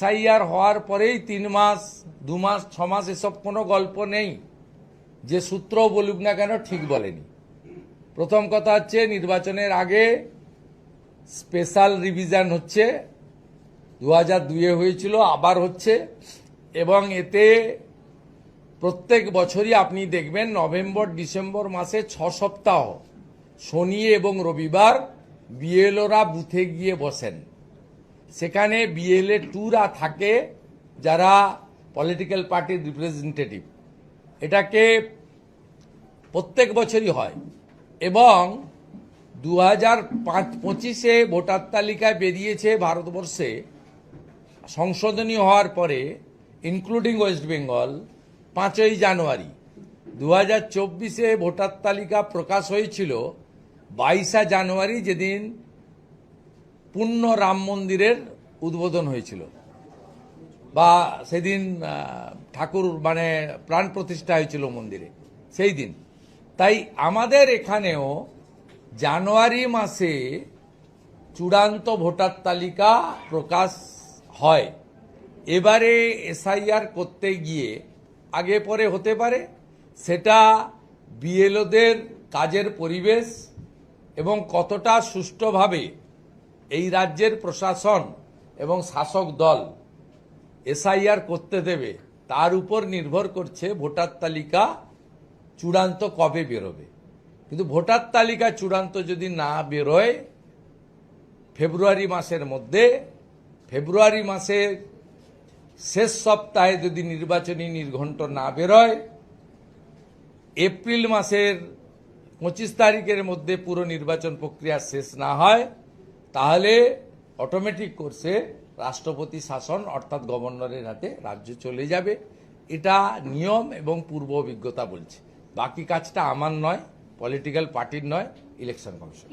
SIR হওয়ার পরেই তিন মাস, দু মাস, ছ মাস এসব কোনো গল্প নেই। যে সূত্র বলুক না কেন ঠিক বলেনি। প্রথম কথা হচ্ছে নির্বাচনের আগে স্পেশাল রিভিশন হচ্ছে দু হাজার দুয়ে হয়েছিল, আবার হচ্ছে, এবং এতে প্রত্যেক বছরই আপনি দেখবেন নভেম্বর, ডিসেম্বর মাসে ছ সপ্তাহ, শনি এবং রবিবার বিএলওরা বুথে গিয়ে বসেন। সেখানে বিএলএ টুরা থাকে যারা পলিটিক্যাল পার্টির রিপ্রেজেন্টেটিভ এটাকে প্রত্যেক বছরই হয় এবং দু হাজার পাঁচ পঁচিশে ভোটার তালিকায় বেরিয়েছে ভারতবর্ষে সংশোধনী হওয়ার পরে ইনক্লুডিং ওয়েস্ট বেঙ্গল পাঁচই জানুয়ারি। দু হাজার চব্বিশে ভোটার তালিকা প্রকাশ হয়েছিল বাইশা জানুয়ারি যেদিন পূর্ণ রাম মন্দিরের উদ্বোধন হয়েছিল। বা সেদিন ঠাকুর মানে প্রাণ প্রতিষ্ঠা হয়েছিল মন্দিরে, সেই দিন। তাই আমাদের এখানেও জানুয়ারি মাসে চূড়ান্ত ভোটার তালিকা প্রকাশ হয়। এবারে এসআইআর করতে গিয়ে আগে পরে হতে পারে, সেটা বিএলওদের কাজের পরিবেশ এবং কতটা সুষ্ঠুভাবে এই রাজ্যের প্রশাসন এবং শাসক দল এসআইআর করতে দেবে, তার উপর নির্ভর করছে ভোটার তালিকা চূড়ান্ত কবে বেরোবে। কিন্তু ভোটার তালিকা চূড়ান্ত যদি না বেরোয়, ফেব্রুয়ারি মাসের মধ্যে, ফেব্রুয়ারি মাসের শেষ সপ্তাহে যদি নির্বাচনী নির্ঘণ্ট না বেরোয়, এপ্রিল মাসের পঁচিশ তারিখের মধ্যে পুরো নির্বাচন প্রক্রিয়া শেষ না হয় তাহলে অটোমেটিক কোর্সে রাষ্ট্রপতি শাসন, অর্থাৎ গভর্নরের হাতে রাজ্য চলে যাবে। এটা নিয়ম এবং পূর্ব অভিজ্ঞতা বলছে। বাকি কাজটা আমার নয় পলিটিক্যাল পার্টির নয় ইলেকশন কমিশন